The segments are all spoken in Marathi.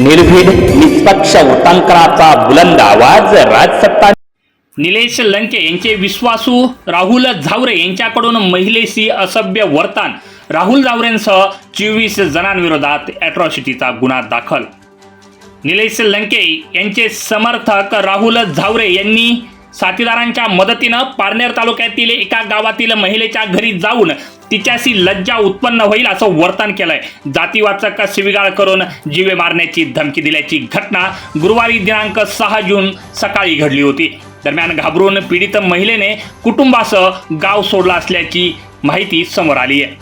निर्भीड निष्पक्ष उटंकराचा बुलंद आवाज राजसत्ता निलेश लंके यांचे विश्वासू राहुल झावरे यांच्याकडून महिलेशी असभ्य वर्तन राहुल झावरेंसह चोवीस जणांविरोधात अॅट्रॉसिटीचा गुन्हा दाखल. निलेश लंके यांचे समर्थक राहुल झावरे यांनी साथीदारांच्या मदतीनं पारनेर तालुक्यातील एका गावातील महिलेच्या घरी जाऊन तिच्याशी लज्जा उत्पन्न होईल असं वर्तन केलंय. जातीवाचक शिविगाळ करून जीवे मारण्याची धमकी दिल्याची घटना गुरुवारी दिनांक सहा जून सकाळी घडली होती. दरम्यान घाबरून पीडित महिलेने कुटुंबासह गाव सोडला असल्याची माहिती समोर आली आहे.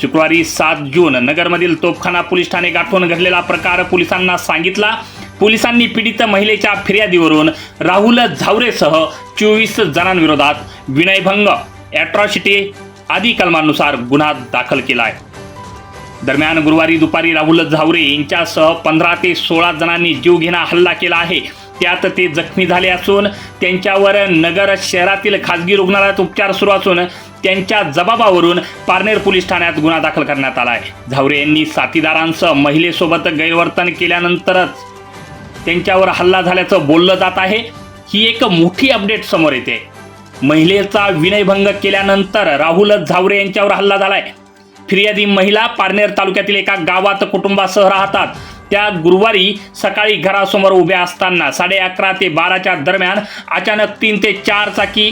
शुक्रवारी सात जून नगरमधील तोपखाना पोलीस ठाणे गाठून घडलेला प्रकार पोलिसांना सांगितला. पोलिसांनी पीडित महिलेच्या फिर्यादीवरून राहुल झावरेसह चोवीस जणांविरोधात विनयभंग ॲट्रॉसिटी आदी कलमांनुसार गुन्हा दाखल केला आहे. दरम्यान गुरुवारी दुपारी राहुल झावरे यांच्यासह पंधरा ते सोळा जणांनी जीवघेणा हल्ला केला आहे. त्यात ते जखमी झाले असून त्यांच्यावर नगर शहरातील खासगी रुग्णालयात उपचार सुरू असून त्यांच्या जबाबावरून पारनेर पोलीस ठाण्यात गुन्हा दाखल करण्यात आला आहे. झावरे यांनी साथीदारांसह महिलेसोबत गैरवर्तन केल्यानंतरच त्यांच्यावर हल्ला झाल्याचं बोललं जात आहे. ही एक मोठी अपडेट समोर येते. महिलेचा विनयभंग केल्यानंतर राहुल झावरे यांच्यावर हल्ला झालाय. फिर्यादी महिला पारनेर तालुक्यातील एका गावात कुटुंबासह राहतात. त्या गुरुवारी सकाळी घरासमोर उभ्या असताना साडे अकरा ते बाराच्या दरम्यान अचानक तीन ते चार चाकी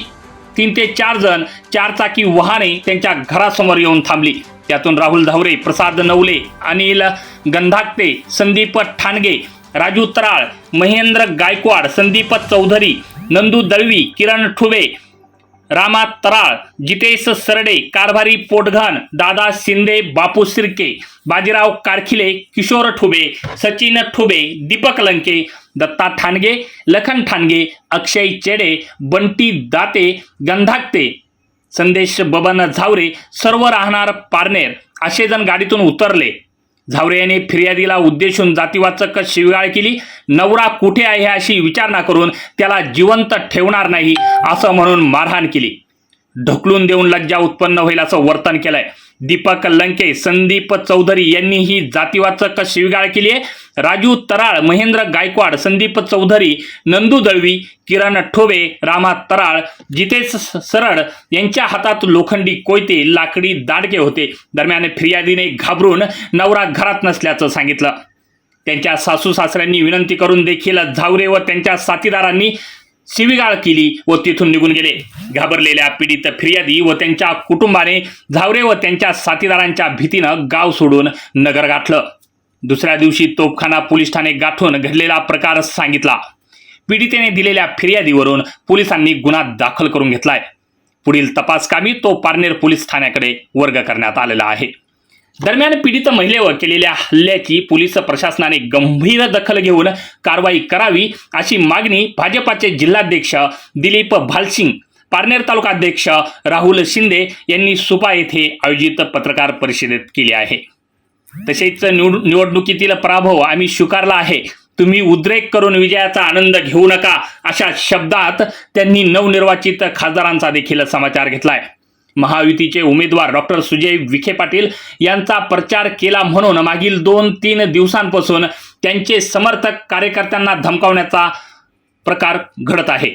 तीन ते चार जण चार चाकी वाहने त्यांच्या घरासमोर येऊन थांबली. त्यातून राहुल धावरे प्रसाद नवले अनिल गंधाकते संदीप ठाणगे राजू तराळ महेंद्र गायकवाड संदीप चौधरी नंदू दळवी किरण ठुबे रामा तराळ जितेश सरडे कारभारी पोटघन दादा शिंदे बापू सिरके बाजीराव कारखिले किशोर ठुबे सचिन ठुबे दीपक लंके दत्ता ठाणगे लखन ठाणगे अक्षय चेडे बंटी दाते गंधाकते संदेश बबन झावरे सर्व राहणार पारनेर असे जण गाडीतून उतरले. झावरे यांनी फिर्यादीला उद्देशून जातीवाचक शिवगाळ केली. नवरा कुठे आहे अशी विचारणा करून त्याला जिवंत ठेवणार नाही असं म्हणून मारहाण केली. ढकलून देऊन लज्जा उत्पन्न होईल असं वर्तन केलंय. दीपक लंके संदीप चौधरी यांनी ही जातीवाचक शिवगाळ केली आहे? राजू तराळ महेंद्र गायकवाड संदीप चौधरी नंदू दळवी किरण ठोबे रामा तराळ जितेश सरळ यांच्या हातात लोखंडी कोयते लाकडी दाडके होते. दरम्यान फिर्यादीने घाबरून नवरा घरात नसल्याचं सांगितलं. त्यांच्या सासू सासऱ्यांनी विनंती करून देखील झावरे व त्यांच्या साथीदारांनी शिवीगाळ केली व तिथून निघून गेले. घाबरलेल्या पीडित फिर्यादी व त्यांच्या कुटुंबाने झावरे व त्यांच्या साथीदारांच्या भीतीनं गाव सोडून नगर गाठलं. दुसऱ्या दिवशी तोपखाना पोलीस ठाणे गाठून घडलेला प्रकार सांगितला. पीडितेने दिलेल्या फिर्यादीवरून पोलिसांनी गुन्हा दाखल करून घेतलाय. पुढील तपासकामी तो पारनेर पोलीस ठाण्याकडे वर्ग करण्यात आलेला आहे. दरम्यान पीडित महिलेवर केलेल्या हल्ल्याची पोलीस प्रशासनाने गंभीर दखल घेऊन कारवाई करावी अशी मागणी भाजपाचे जिल्हाध्यक्ष दिलीप भालसिंग पारनेर तालुका अध्यक्ष राहुल शिंदे यांनी सुपा येथे आयोजित पत्रकार परिषदेत केली आहे. तसेच निवड निवडणुकीतील पराभव आम्ही स्वीकारला आहे. तुम्ही उद्रेक करून विजयाचा आनंद घेऊ नका अशा शब्दात त्यांनी नवनिर्वाचित खासदारांचा देखील समाचार घेतलाय. महायुतीचे उमेदवार डॉक्टर सुजय विखे पाटील यांचा प्रचार केला म्हणून मागील दोन तीन दिवसांपासून त्यांचे समर्थक कार्यकर्त्यांना धमकावण्याचा प्रकार घडत आहे.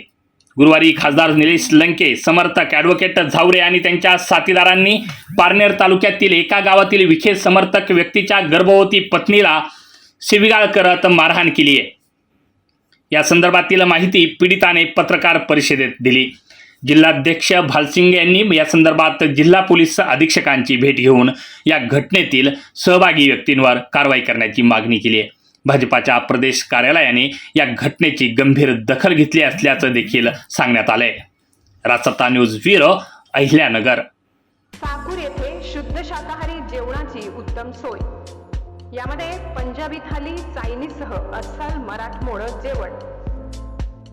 गुरुवारी खासदार निलेश लंके समर्थक ॲडव्होकेट झावरे आणि त्यांच्या साथीदारांनी पारनेर तालुक्यातील एका गावातील विखे समर्थक व्यक्तीच्या गर्भवती पत्नीला शिविगाळ करत मारहाण केली आहे. या संदर्भातील माहिती पीडिताने पत्रकार परिषदेत दिली. जिल्हाध्यक्ष भालसिंग यांनी या संदर्भात जिल्हा पोलीस अधीक्षकांची भेट घेऊन या घटनेतील सहभागी व्यक्तींवर कारवाई करण्याची मागणी केली आहे. भाजपाच्या प्रदेश कार्यालयाने या घटनेची गंभीर दखल घेतली असल्याचं देखील सांगण्यात आलंय. Rajsatta news bureau Ahilyanagar. Sakur येथे शुद्ध शाकाहारी जेवणाची उत्तम सोय. यामध्ये पंजाबी थाली चायनीजसह अस्सल मराठमोळ जेवण.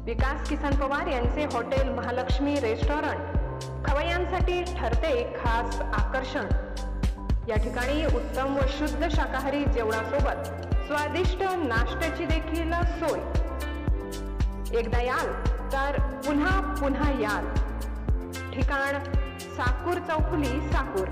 विकास किसन पवार यांचे हॉटेल महालक्ष्मी रेस्टॉरंट. खवय्यांसाठी ठरते खास आकर्षण. या ठिकाणी उत्तम व शुद्ध शाकाहारी जेवणासोबत स्वादिष्ट नाश्त्याची देखील सोय. एकदा याल तर पुन्हा पुन्हा याल. ठिकाण साकूर चौफुली साकूर.